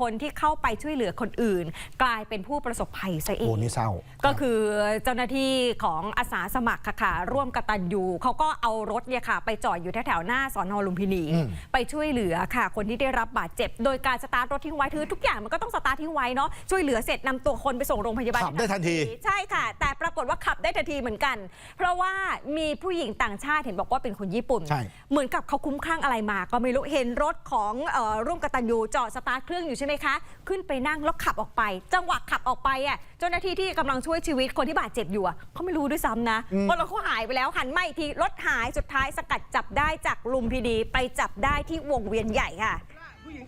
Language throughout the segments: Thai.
คนที่เข้าไปช่วยเหลือคนอื่น กลายเป็นผู้ประสบภัยซะเอโอ้งนี่เศร้า ก็คือเจ้าหน้าที่ของอาสาสมัครค่ะค่ะร่วมกตันยูเขาก็เอารถเนี่ยค่ะ ไปจอดอยู่แถวๆหน้าสอนอลุมพินีอืมไปช่วยเหลือค่ะ คนที่ได้รับบาดเจ็บ โดยการสตาร์ทรถทิ้งไว้คือทุกอย่างมันก็ต้องสตาร์ททิ้งไว้เนาะช่วยเหลือเสร็จนำตัวคนไปส่งโรงพยาบาลขับได้ทันที ใช่ค่ะ แต่ปรากฏว่าขับได้ทันทีเหมือนกัน เพราะว่ามีผู้หญิงต่างชาติเห็นบอกว่าเป็นคนญี่ปุ่นใช่เหมือนกับเขาคุ้มคลั่งอะไรมา ก็ไม่รู้เห็นรถของเออร่วมกตันยูจอดสตาร์ทเครื่องอยู่ใช่ไหมคะ ขึ้นไปนั่งแล้วขับออกไป จังหวะขับออกไปอะเจ้าหน้าที่ที่กำลังช่วยชีวิตคนที่บาดเจ็บอยู่อะเขาไม่รู้ด้วยซ้ำนะอืมว่ารถเขาหายไปแล้วหันมาอีกทีรถหายสุดท้ายสกัดจับได้จากลุมพินีไปจับได้ที่วงเวียนใหญ่ค่ะ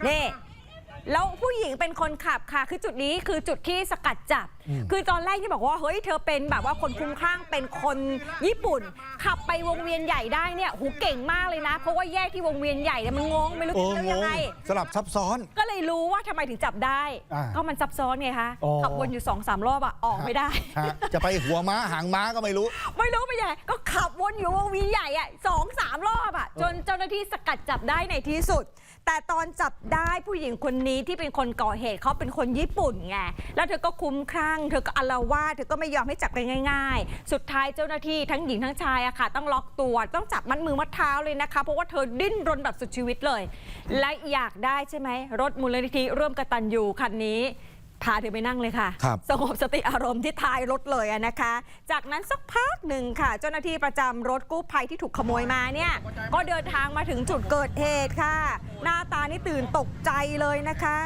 นี่แล้วผู้หญิงเป็นคนขับค่ะ คือจุดนี้คือจุดที่สกัดจับอืม คือตอนแรกที่บอกว่าเฮ้ยเธอเป็นแบบว่าคนคลุ้มคลั่งเป็นคนญี่ปุ่น ขับไปวงเวียนใหญ่ได้เนี่ยหูเก่งมากเลยนะ เพราะว่าแยกที่วงเวียนใหญ่เนี่ยมันงงไม่รู้โอ้จะงเรื่องยังงไง สลับซับซ้อน ก็เลยรู้ว่าทำไมถึงจับได้ อ่าก็มันซับซ้อนไงคะอ๋อ ขับวนอยู่สองสามรอบอะออกไม่ได้ ฮะจะไปหัวม้าหางม้าก็ไม่รู้ ไม่รู้เป็นยังไงก็ขับวนอยู่วงเวียนใหญ่อะสองสามรอบอะจนเจ้าหน้าที่สกัดจับได้ในที่สุด แต่ตอนจับได้ผู้หญิงคนนี้ที่เป็นคนก่อเหตุเขาเป็นคนญี่ปุ่นไงแล้วเธอก็คุ้มคลั่งเธอก็อาละวาดเธอก็ไม่ยอมให้จับกันง่าย ๆ สุดท้ายเจ้าหน้าที่ทั้งหญิงทั้งชายอะค่ะ ต้องล็อกตัวต้องจับมัดมือมัดเท้าเลยนะคะ เพราะว่าเธอดิ้นรนแบบสุดชีวิตเลย และอยากได้ใช่ไหมรถมูลนิธิร่วมกตันยูคันนี้พาเธอไปนั่งเลยค่ะครับสงบสติอารมณ์ที่ท้ายรถเลยอะนะคะ จากนั้นสักพักหนึ่งค่ะ เจ้าหน้าที่ประจำรถกู้ภัยที่ถูกขโมยมาเนี่ย ก็เดินทางมาถึงจุดเกิดเหตุค่ะ หน้าตานี่ตื่นตกใจเลยนะคะ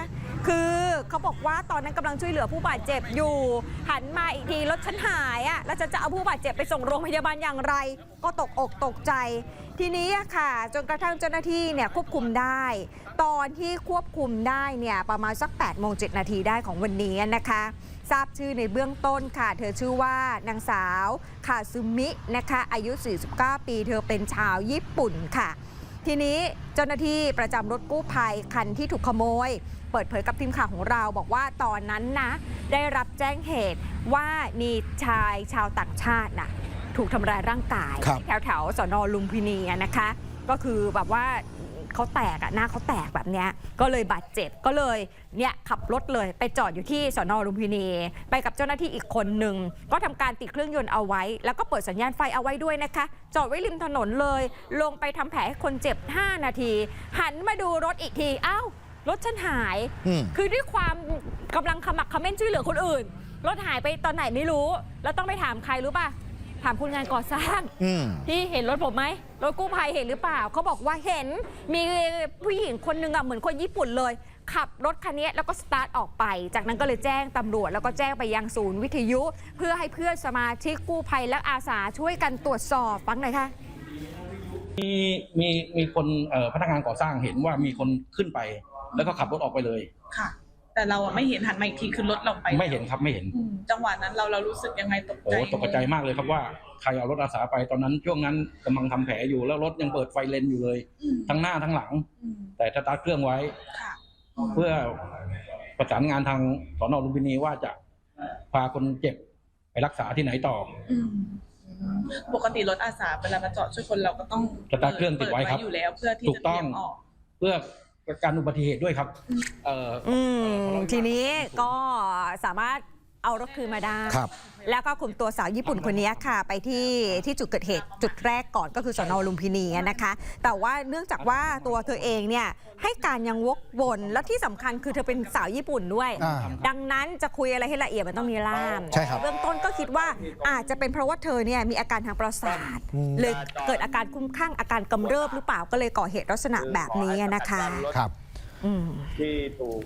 คือเขาบอกว่าตอนนั้นกำลังช่วยเหลือผู้บาดเจ็บอยู่ หันมาอีกทีรถฉันหายอะแล้วจะจะเอาผู้บาดเจ็บไปส่งโรงพยาบาลอย่างไร ก็ตกอกตกใจ ทีนี้ค่ะ จนกระทั่งเจ้าหน้าที่เนี่ยควบคุมได้ ตอนที่ควบคุมได้เนี่ยประมาณสัก8โมง7นาทีได้ของวันนี้นะคะทราบชื่อในเบื้องต้นค่ะ เธอชื่อว่านางสาวคาซึมินะคะ อายุ 49 ปี เธอเป็นชาวญี่ปุ่นค่ะ ทีนี้เจ้าหน้าที่ประจำรถกู้ภัยคันที่ถูกขโมย เปิดเผยกับทีมข่าวของเราบอกว่าตอนนั้นนะ ได้รับแจ้งเหตุว่ามีชายชาวต่างชาติน่ะถูกทำร้ายร่างกาย ครับ แถวแถวๆสนลุมพินีอะนะคะ ก็คือแบบว่า เขาแตกอะหน้าเขาแตกแบบเนี้ยก็เลยบาดเจ็บก็เลยเนี่ยขับรถเลยไปจอดอยู่ที่สนลุมพินี ไปกับเจ้าหน้าที่อีกคนหนึ่งก็ทำการติดเครื่องยนต์เอาไว้ แล้วก็เปิดสัญญาณไฟเอาไว้ด้วยนะคะ จอดไว้ริมถนนเลย ลงไปทำแผลให้คนเจ็บ 5 นาที หันมาดูรถอีกทีอ้าวรถฉันหายอืมคือด้วยความกำลังขมักเขม้นช่วยเหลือคนอื่น รถหายไปตอนไหนไม่รู้ แล้วต้องไปถามใครรู้ป่ะ ถามคนงานก่อสร้างอืมที่เห็นรถผมไหมรถกู้ภัยเห็นหรือเปล่าเขาบอกว่าเห็นมีผู้หญิงคนหนึ่งอะเหมือนคนญี่ปุ่นเลย ขับรถคันนี้แล้วก็สตาร์ทออกไป จากนั้นก็เลยแจ้งตำรวจแล้วก็แจ้งไปยังศูนย์วิทยุ เพื่อให้เพื่อนสมาชิกกู้ภัยและอาสาช่วยกันตรวจสอบฟังหน่อยค่ะ มีมีมีคนเอ่อพนักงานก่อสร้างเห็นว่ามีคนขึ้นไป แล้วก็ขับรถออกไปเลย ค่ะ แต่เราอะไม่เห็นหันมาอีกทีคือรถเราไปไม่เห็นครับไม่เห็น อืมจังหวะนั้นเราเรารู้สึกยังไงตกโอ้ใจ ตกใจมากเลยครับว่าใครเอารถอาสาไปตอนนั้นช่วงนั้นกำลังทำแผลอยู่แล้วรถยังเปิดไฟเลนอยู่เลย อืมทั้งหน้าทั้งหลัง อืมแต่สตาร์ทเครื่องไว้ ค่ะเพื่อประสานงานทางสอนอลุมพินีว่าจะพาคนเจ็บไปรักษาที่ไหนต่อ อืมปกติรถอาสาเวลามาจอดช่วยคนเราก็ต้องสตาร์ทเครื่องติดไว้ครับเปิอยู่แล้ว เพื่อที่ถูจะกต้องเบี่ยงออก เพื่อ การอุบัติเหตุด้วยครับเอ่ออืมเอ่อทีนี้ก็สามารถ เอารถคืนมาได้ ครับ แล้วก็คุมตัวสาวญี่ปุ่นคนนี้ค่ะ ไปที่ที่จุดเกิดเหตุจุดแรกก่อนก็คือสนลุมพินีนะคะ แต่ว่าเนื่องจากว่าตัวเธอเองเนี่ยให้การยังวกวนและที่สำคัญคือเธอเป็นสาวญี่ปุ่นด้วย อ่าดังนั้นจะคุยอะไรให้ละเอียดมันต้องมีล่ามใช่ครับเบื้องต้นก็คิดว่าอาจจะเป็นเพราะว่าเธอเนี่ยมีอาการทางประสาทอืม เลยเกิดอาการคลุ้มคลั่งอาการกำเริบหรือเปล่าก็เลยก่อเหตุลักษณะแบบนี้นะคะ ครับ อืม ที่ถูก